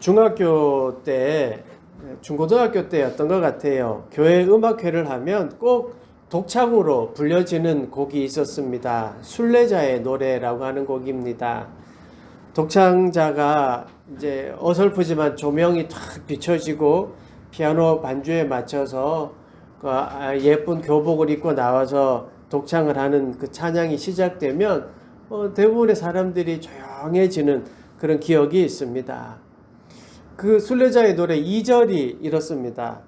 중학교 때 중고등학교 때였던 것 같아요. 교회 음악회를 하면 꼭 독창으로 불려지는 곡이 있었습니다. 순례자의 노래라고 하는 곡입니다. 독창자가 이제 어설프지만 조명이 탁 비춰지고 피아노 반주에 맞춰서 그 아, 예쁜 교복을 입고 나와서 독창을 하는 그 찬양이 시작되면 어, 대부분의 사람들이 조용해지는 그런 기억이 있습니다. 그 순례자의 노래 2절이 이렇습니다.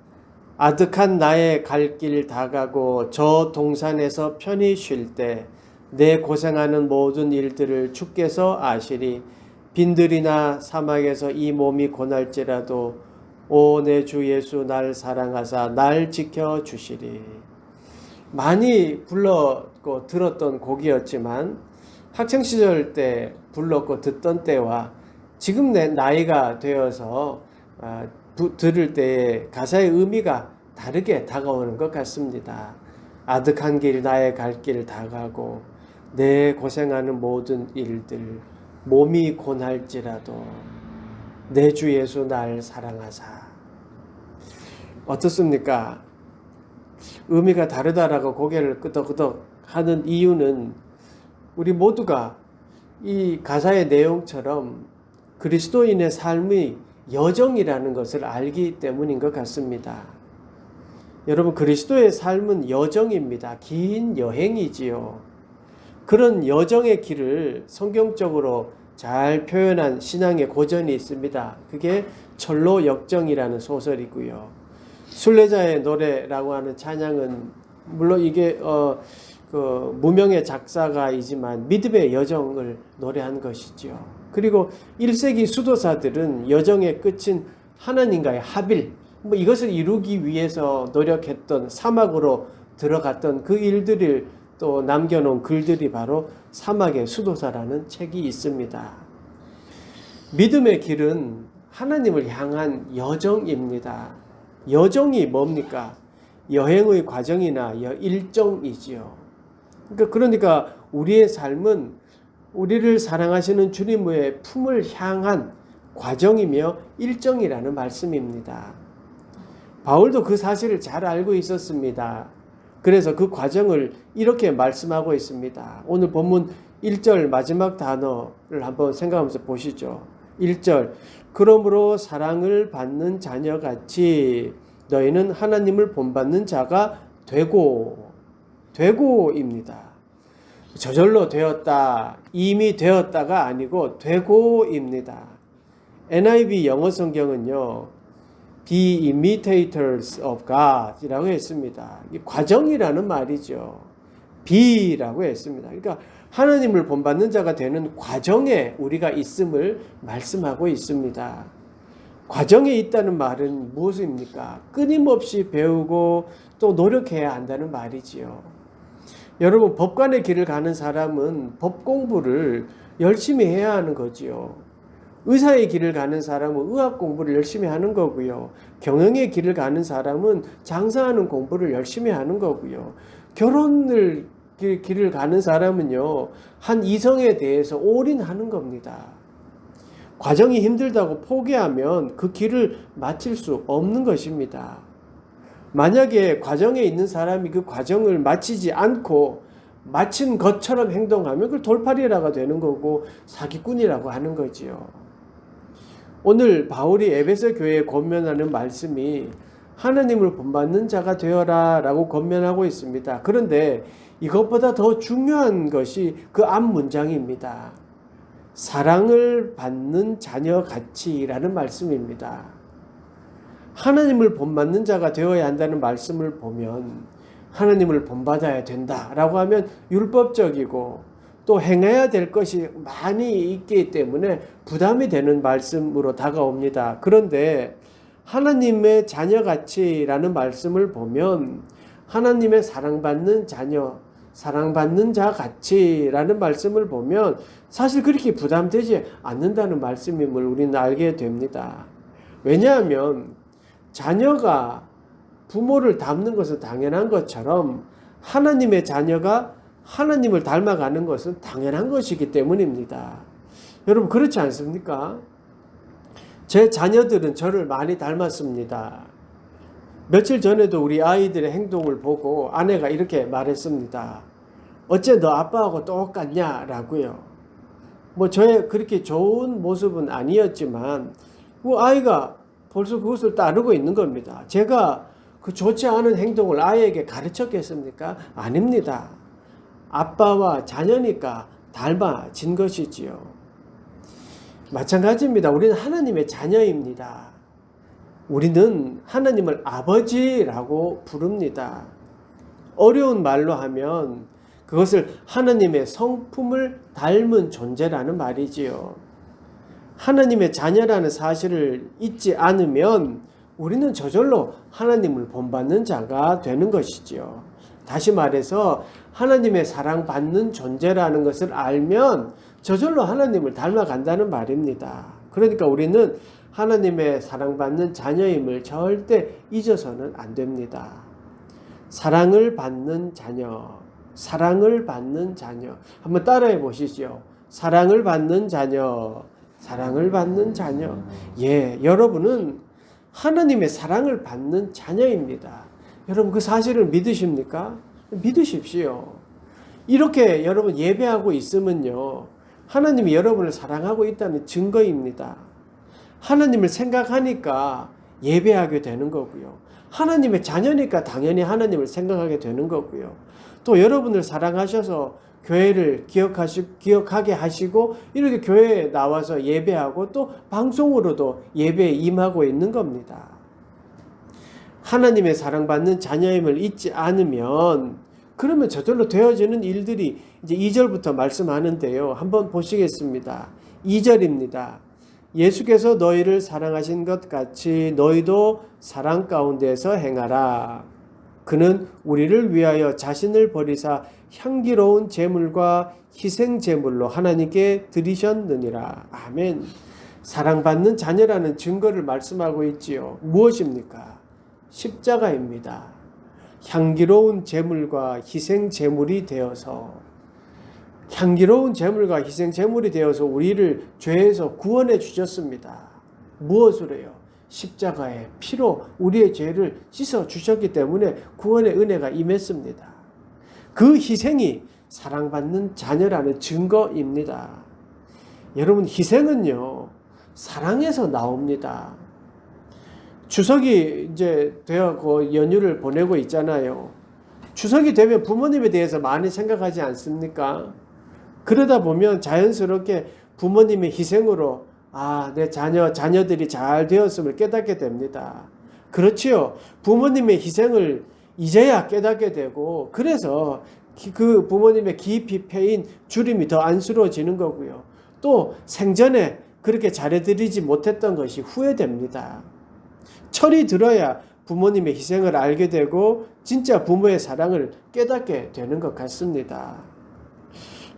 아득한 나의 갈 길 다가고 저 동산에서 편히 쉴 때 내 고생하는 모든 일들을 주께서 아시리 빈들이나 사막에서 이 몸이 고날지라도 오 내 주 예수 날 사랑하사 날 지켜 주시리 많이 불렀고 들었던 곡이었지만 학창 시절 때 불렀고 듣던 때와 지금 내 나이가 되어서 아, 부, 들을 때의 가사의 의미가 다르게 다가오는 것 같습니다. 아득한 길 나의 갈 길 다가고 내 고생하는 모든 일들 몸이 고날지라도 내 주 예수 날 사랑하사 어떻습니까? 의미가 다르다라고 고개를 끄덕끄덕 하는 이유는 우리 모두가 이 가사의 내용처럼 그리스도인의 삶의 여정이라는 것을 알기 때문인 것 같습니다. 여러분, 그리스도의 삶은 여정입니다. 긴 여행이지요. 그런 여정의 길을 성경적으로 잘 표현한 신앙의 고전이 있습니다. 그게 철로 역정이라는 소설이고요. 순례자의 노래라고 하는 찬양은 물론 이게 어, 그 무명의 작사가이지만 믿음의 여정을 노래한 것이지요. 그리고 1세기 수도사들은 여정의 끝인 하나님과의 합일, 뭐 이것을 이루기 위해서 노력했던 사막으로 들어갔던 그 일들을 또 남겨놓은 글들이 바로 사막의 수도사라는 책이 있습니다. 믿음의 길은 하나님을 향한 여정입니다. 여정이 뭡니까? 여행의 과정이나 일정이지요. 그러니까, 그러니까 우리의 삶은 우리를 사랑하시는 주님의 품을 향한 과정이며 일정이라는 말씀입니다. 바울도 그 사실을 잘 알고 있었습니다. 그래서 그 과정을 이렇게 말씀하고 있습니다. 오늘 본문 1절 마지막 단어를 한번 생각하면서 보시죠. 1절 그러므로 사랑을 받는 자녀같이 너희는 하나님을 본받는 자가 되고 되고입니다. 저절로 되었다, 이미 되었다가 아니고 되고입니다. NIV 영어 성경은요, be imitators of God이라고 했습니다. 이 과정이라는 말이죠. be라고 했습니다. 그러니까 하나님을 본받는 자가 되는 과정에 우리가 있음을 말씀하고 있습니다. 과정에 있다는 말은 무엇입니까? 끊임없이 배우고 또 노력해야 한다는 말이지요. 여러분, 법관의 길을 가는 사람은 법 공부를 열심히 해야 하는 거지요. 의사의 길을 가는 사람은 의학 공부를 열심히 하는 거고요. 경영의 길을 가는 사람은 장사하는 공부를 열심히 하는 거고요. 결혼을 길을 가는 사람은요, 한 이성에 대해서 올인하는 겁니다. 과정이 힘들다고 포기하면 그 길을 마칠 수 없는 것입니다. 만약에 과정에 있는 사람이 그 과정을 마치지 않고 마친 것처럼 행동하면 그걸 돌팔이라가 되는 거고 사기꾼이라고 하는 거지요. 오늘 바울이 에베소 교회에 권면하는 말씀이 하나님을 본받는 자가 되어라 라고 권면하고 있습니다. 그런데 이것보다 더 중요한 것이 그 앞 문장입니다. 사랑을 받는 자녀 같이라는 말씀입니다. 하나님을 본받는 자가 되어야 한다는 말씀을 보면 하나님을 본받아야 된다라고 하면 율법적이고 또 행해야 될 것이 많이 있기 때문에 부담이 되는 말씀으로 다가옵니다. 그런데 하나님의 자녀같이라는 말씀을 보면 하나님의 사랑받는 자녀, 사랑받는 자 같이라는 말씀을 보면 사실 그렇게 부담되지 않는다는 말씀임을 우리는 알게 됩니다. 왜냐하면 자녀가 부모를 닮는 것은 당연한 것처럼 하나님의 자녀가 하나님을 닮아가는 것은 당연한 것이기 때문입니다. 여러분 그렇지 않습니까? 제 자녀들은 저를 많이 닮았습니다. 며칠 전에도 우리 아이들의 행동을 보고 아내가 이렇게 말했습니다. 어째 너 아빠하고 똑같냐? 라고요. 뭐 저의 그렇게 좋은 모습은 아니었지만 그 아이가 벌써 그것을 따르고 있는 겁니다. 제가 그 좋지 않은 행동을 아이에게 가르쳤겠습니까? 아닙니다. 아빠와 자녀니까 닮아진 것이지요. 마찬가지입니다. 우리는 하나님의 자녀입니다. 우리는 하나님을 아버지라고 부릅니다. 어려운 말로 하면 그것을 하나님의 성품을 닮은 존재라는 말이지요. 하나님의 자녀라는 사실을 잊지 않으면 우리는 저절로 하나님을 본받는 자가 되는 것이지요. 다시 말해서 하나님의 사랑받는 존재라는 것을 알면 저절로 하나님을 닮아간다는 말입니다. 그러니까 우리는 하나님의 사랑받는 자녀임을 절대 잊어서는 안 됩니다. 사랑을 받는 자녀, 사랑을 받는 자녀. 한번 따라해 보시죠. 사랑을 받는 자녀, 사랑을 받는 자녀. 예, 여러분은 하나님의 사랑을 받는 자녀입니다. 여러분 그 사실을 믿으십니까? 믿으십시오. 이렇게 여러분 예배하고 있으면요. 하나님이 여러분을 사랑하고 있다는 증거입니다. 하나님을 생각하니까 예배하게 되는 거고요. 하나님의 자녀니까 당연히 하나님을 생각하게 되는 거고요. 또 여러분을 사랑하셔서 교회를 기억하시, 기억하게 하시고 이렇게 교회에 나와서 예배하고 또 방송으로도 예배에 임하고 있는 겁니다. 하나님의 사랑받는 자녀임을 잊지 않으면 그러면 저절로 되어지는 일들이 이제 2절부터 말씀하는데요. 한번 보시겠습니다. 2절입니다. 예수께서 너희를 사랑하신 것 같이 너희도 사랑 가운데서 행하라. 그는 우리를 위하여 자신을 버리사 향기로운 제물과 희생 제물로 하나님께 드리셨느니라. 아멘. 사랑받는 자녀라는 증거를 말씀하고 있지요. 무엇입니까? 십자가입니다. 향기로운 제물과 희생 제물이 되어서 향기로운 제물과 희생 제물이 되어서 우리를 죄에서 구원해 주셨습니다. 무엇으로요? 십자가의 피로 우리의 죄를 씻어 주셨기 때문에 구원의 은혜가 임했습니다. 그 희생이 사랑받는 자녀라는 증거입니다. 여러분 희생은요 사랑에서 나옵니다. 추석이 이제 그 연휴를 보내고 있잖아요. 추석이 되면 부모님에 대해서 많이 생각하지 않습니까? 그러다 보면 자연스럽게 부모님의 희생으로 아, 내 자녀, 자녀들이 잘 되었음을 깨닫게 됩니다. 그렇지요. 부모님의 희생을 이제야 깨닫게 되고, 그래서 그 부모님의 깊이 패인 주림이 더 안쓰러워지는 거고요. 또 생전에 그렇게 잘해드리지 못했던 것이 후회됩니다. 철이 들어야 부모님의 희생을 알게 되고 진짜 부모의 사랑을 깨닫게 되는 것 같습니다.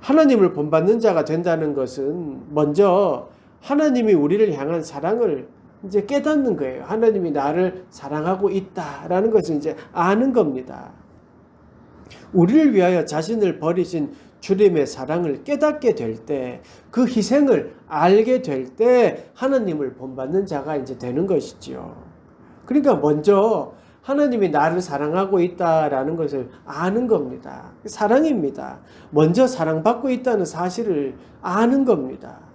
하나님을 본받는 자가 된다는 것은 먼저 하나님이 우리를 향한 사랑을 이제 깨닫는 거예요. 하나님이 나를 사랑하고 있다라는 것을 이제 아는 겁니다. 우리를 위하여 자신을 버리신 주님의 사랑을 깨닫게 될 때, 그 희생을 알게 될 때 하나님을 본받는 자가 이제 되는 것이지요. 그러니까 먼저 하나님이 나를 사랑하고 있다라는 것을 아는 겁니다. 사랑입니다. 먼저 사랑받고 있다는 사실을 아는 겁니다.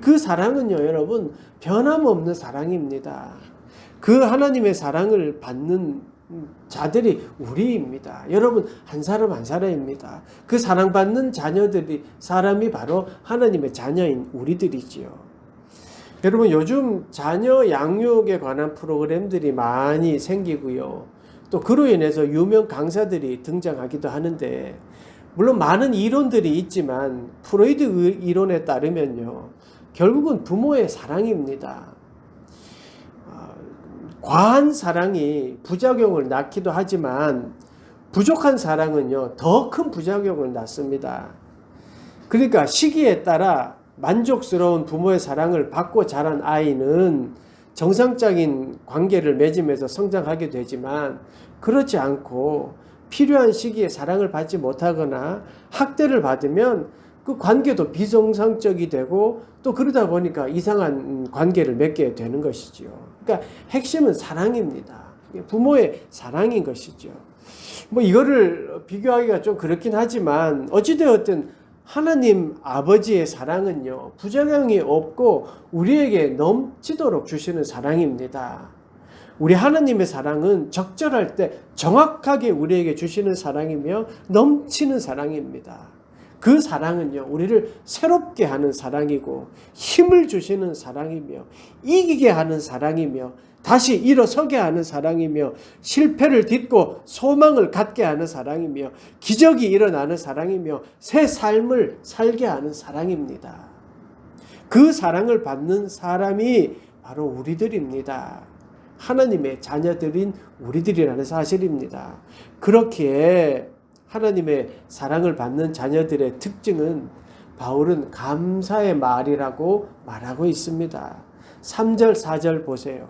그 사랑은요, 여러분, 변함없는 사랑입니다. 그 하나님의 사랑을 받는 자들이 우리입니다. 여러분, 한 사람 한 사람입니다. 그 사랑받는 자녀들이, 사람이 바로 하나님의 자녀인 우리들이지요. 여러분 요즘 자녀 양육에 관한 프로그램들이 많이 생기고요. 또 그로 인해서 유명 강사들이 등장하기도 하는데 물론 많은 이론들이 있지만 프로이드 이론에 따르면요. 결국은 부모의 사랑입니다. 어, 과한 사랑이 부작용을 낳기도 하지만 부족한 사랑은요. 더 큰 부작용을 낳습니다. 그러니까 시기에 따라 만족스러운 부모의 사랑을 받고 자란 아이는 정상적인 관계를 맺으면서 성장하게 되지만 그렇지 않고 필요한 시기에 사랑을 받지 못하거나 학대를 받으면 그 관계도 비정상적이 되고 또 그러다 보니까 이상한 관계를 맺게 되는 것이지요. 그러니까 핵심은 사랑입니다. 부모의 사랑인 것이죠. 뭐 이거를 비교하기가 좀 그렇긴 하지만 어찌되었든 하나님 아버지의 사랑은요 부작용이 없고 우리에게 넘치도록 주시는 사랑입니다. 우리 하나님의 사랑은 적절할 때 정확하게 우리에게 주시는 사랑이며 넘치는 사랑입니다. 그 사랑은요, 우리를 새롭게 하는 사랑이고, 힘을 주시는 사랑이며, 이기게 하는 사랑이며, 다시 일어서게 하는 사랑이며, 실패를 딛고 소망을 갖게 하는 사랑이며, 기적이 일어나는 사랑이며, 새 삶을 살게 하는 사랑입니다. 그 사랑을 받는 사람이 바로 우리들입니다. 하나님의 자녀들인 우리들이라는 사실입니다. 그렇기에 하나님의 사랑을 받는 자녀들의 특징은 바울은 감사의 말이라고 말하고 있습니다. 3절, 4절 보세요.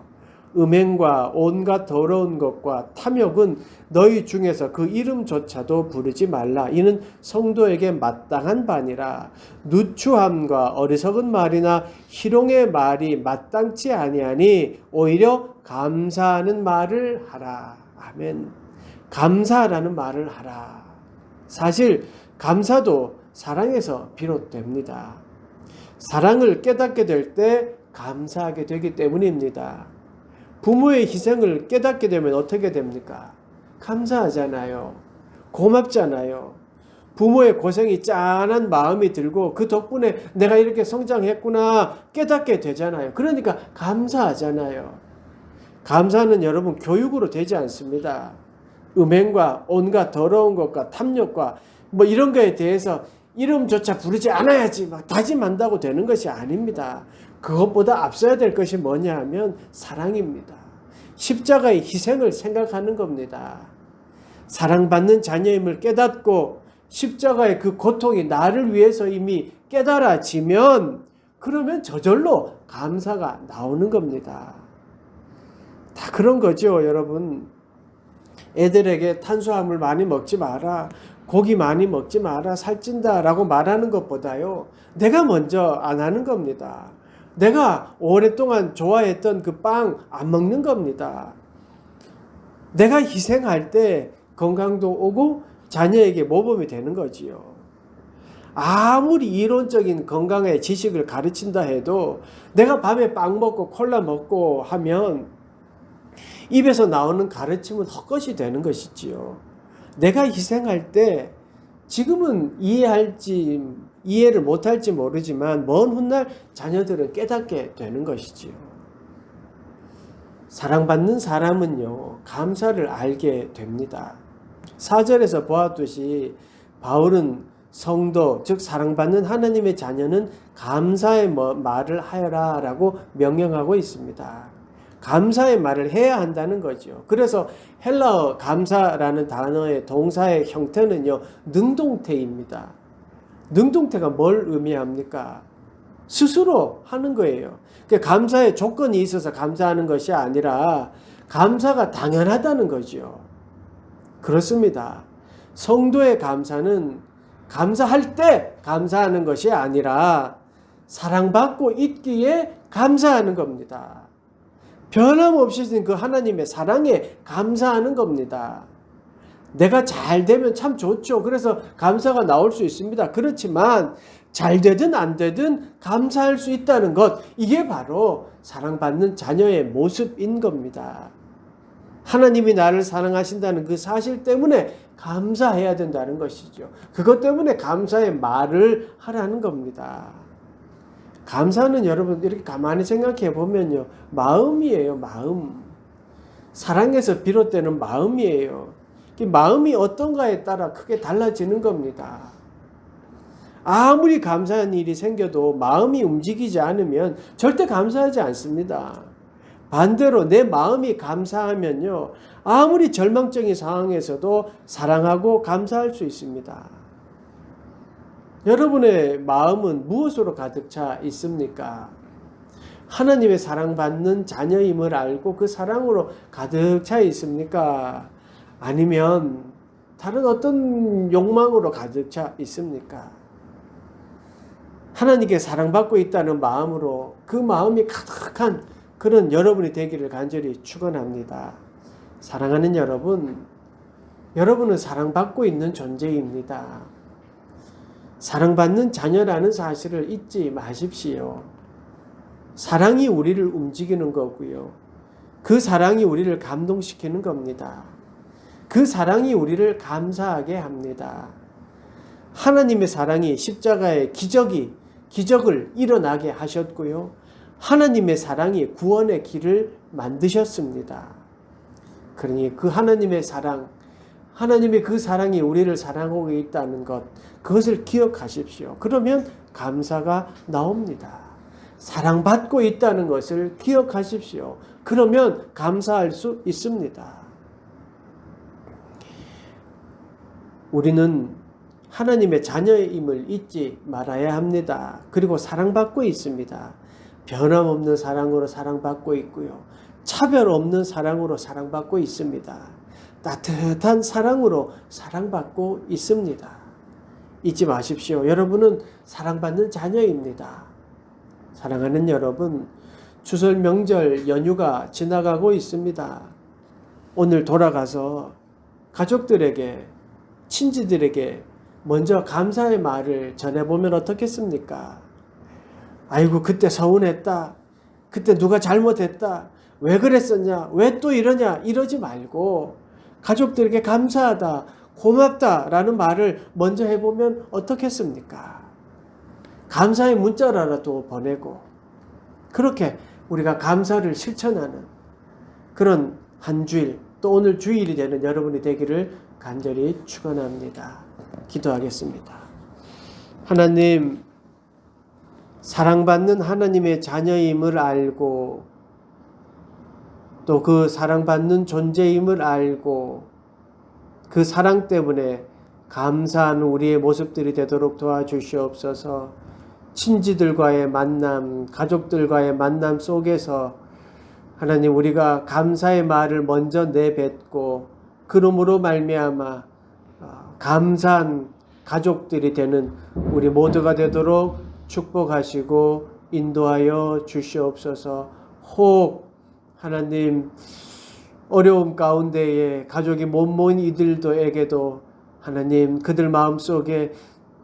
음행과 온갖 더러운 것과 탐욕은 너희 중에서 그 이름조차도 부르지 말라. 이는 성도에게 마땅한 바니라. 누추함과 어리석은 말이나 희롱의 말이 마땅치 아니하니 오히려 감사하는 말을 하라. 아멘. 감사라는 말을 하라. 사실 감사도 사랑에서 비롯됩니다. 사랑을 깨닫게 될 때 감사하게 되기 때문입니다. 부모의 희생을 깨닫게 되면 어떻게 됩니까? 감사하잖아요. 고맙잖아요. 부모의 고생이 짠한 마음이 들고 그 덕분에 내가 이렇게 성장했구나 깨닫게 되잖아요. 그러니까 감사하잖아요. 감사는 여러분 교육으로 되지 않습니다. 음행과 온갖 더러운 것과 탐욕과 뭐 이런 거에 대해서 이름조차 부르지 않아야지 막 다짐한다고 되는 것이 아닙니다. 그것보다 앞서야 될 것이 뭐냐 하면 사랑입니다. 십자가의 희생을 생각하는 겁니다. 사랑받는 자녀임을 깨닫고 십자가의 그 고통이 나를 위해서 이미 깨달아지면 그러면 저절로 감사가 나오는 겁니다. 다 그런 거죠, 여러분. 애들에게 탄수화물 많이 먹지 마라. 고기 많이 먹지 마라. 살찐다 라고 말하는 것보다요. 내가 먼저 안 하는 겁니다. 내가 오랫동안 좋아했던 그 빵 안 먹는 겁니다. 내가 희생할 때 건강도 오고 자녀에게 모범이 되는 거지요. 아무리 이론적인 건강의 지식을 가르친다 해도 내가 밤에 빵 먹고 콜라 먹고 하면 입에서 나오는 가르침은 헛것이 되는 것이지요. 내가 희생할 때 지금은 이해할지 이해를 못할지 모르지만 먼 훗날 자녀들은 깨닫게 되는 것이지요. 사랑받는 사람은요, 감사를 알게 됩니다. 사절에서 보았듯이 바울은 성도, 즉 사랑받는 하나님의 자녀는 감사의 뭐, 말을 하여라 라고 명령하고 있습니다. 감사의 말을 해야 한다는 거죠. 그래서 헬라어 감사라는 단어의 동사의 형태는요, 능동태입니다. 능동태가 뭘 의미합니까? 스스로 하는 거예요. 그러니까 감사의 조건이 있어서 감사하는 것이 아니라 감사가 당연하다는 거죠. 그렇습니다. 성도의 감사는 감사할 때 감사하는 것이 아니라 사랑받고 있기에 감사하는 겁니다. 변함없이 그 하나님의 사랑에 감사하는 겁니다. 내가 잘 되면 참 좋죠. 그래서 감사가 나올 수 있습니다. 그렇지만 잘 되든 안 되든 감사할 수 있다는 것, 이게 바로 사랑받는 자녀의 모습인 겁니다. 하나님이 나를 사랑하신다는 그 사실 때문에 감사해야 된다는 것이죠. 그것 때문에 감사의 말을 하라는 겁니다. 감사는 여러분 이렇게 가만히 생각해 보면요. 마음이에요, 마음. 사랑에서 비롯되는 마음이에요. 마음이 어떤가에 따라 크게 달라지는 겁니다. 아무리 감사한 일이 생겨도 마음이 움직이지 않으면 절대 감사하지 않습니다. 반대로 내 마음이 감사하면요. 아무리 절망적인 상황에서도 사랑하고 감사할 수 있습니다. 여러분의 마음은 무엇으로 가득 차 있습니까? 하나님의 사랑받는 자녀임을 알고 그 사랑으로 가득 차 있습니까? 아니면 다른 어떤 욕망으로 가득 차 있습니까? 하나님께 사랑받고 있다는 마음으로 그 마음이 가득한 그런 여러분이 되기를 간절히 축원합니다. 사랑하는 여러분, 여러분은 사랑받고 있는 존재입니다. 사랑받는 자녀라는 사실을 잊지 마십시오. 사랑이 우리를 움직이는 거고요. 그 사랑이 우리를 감동시키는 겁니다. 그 사랑이 우리를 감사하게 합니다. 하나님의 사랑이 십자가의 기적이 기적을 일어나게 하셨고요. 하나님의 사랑이 구원의 길을 만드셨습니다. 그러니 그 하나님의 사랑, 하나님의 그 사랑이 우리를 사랑하고 있다는 것, 그것을 기억하십시오. 그러면 감사가 나옵니다. 사랑받고 있다는 것을 기억하십시오. 그러면 감사할 수 있습니다. 우리는 하나님의 자녀임을 잊지 말아야 합니다. 그리고 사랑받고 있습니다. 변함없는 사랑으로 사랑받고 있고요. 차별 없는 사랑으로 사랑받고 있습니다. 따뜻한 사랑으로 사랑받고 있습니다. 잊지 마십시오. 여러분은 사랑받는 자녀입니다. 사랑하는 여러분, 추설 명절 연휴가 지나가고 있습니다. 오늘 돌아가서 가족들에게, 친지들에게 먼저 감사의 말을 전해보면 어떻겠습니까? 아이고, 그때 서운했다. 그때 누가 잘못했다. 왜 그랬었냐? 왜 또 이러냐? 이러지 말고 가족들에게 감사하다. 고맙다. 라는 말을 먼저 해보면 어떻겠습니까? 감사의 문자라도 보내고 그렇게 우리가 감사를 실천하는 그런 한 주일 또 오늘 주일이 되는 여러분이 되기를 간절히 축원합니다. 기도하겠습니다. 하나님 사랑받는 하나님의 자녀임을 알고 또 그 사랑받는 존재임을 알고 그 사랑 때문에 감사한 우리의 모습들이 되도록 도와주시옵소서. 친지들과의 만남, 가족들과의 만남 속에서 하나님 우리가 감사의 말을 먼저 내뱉고 그러므로 말미암아 어, 감사한 가족들이 되는 우리 모두가 되도록 축복하시고 인도하여 주시옵소서. 혹 하나님 어려움 가운데에 가족이 못 모인 이들도에게도 하나님 그들 마음속에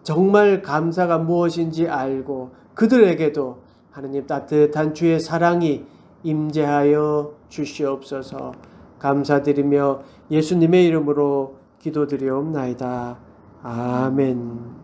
정말 감사가 무엇인지 알고 그들에게도 하나님 따뜻한 주의 사랑이 임재하여 주시옵소서 감사드리며 예수님의 이름으로 기도드리옵나이다. 아멘.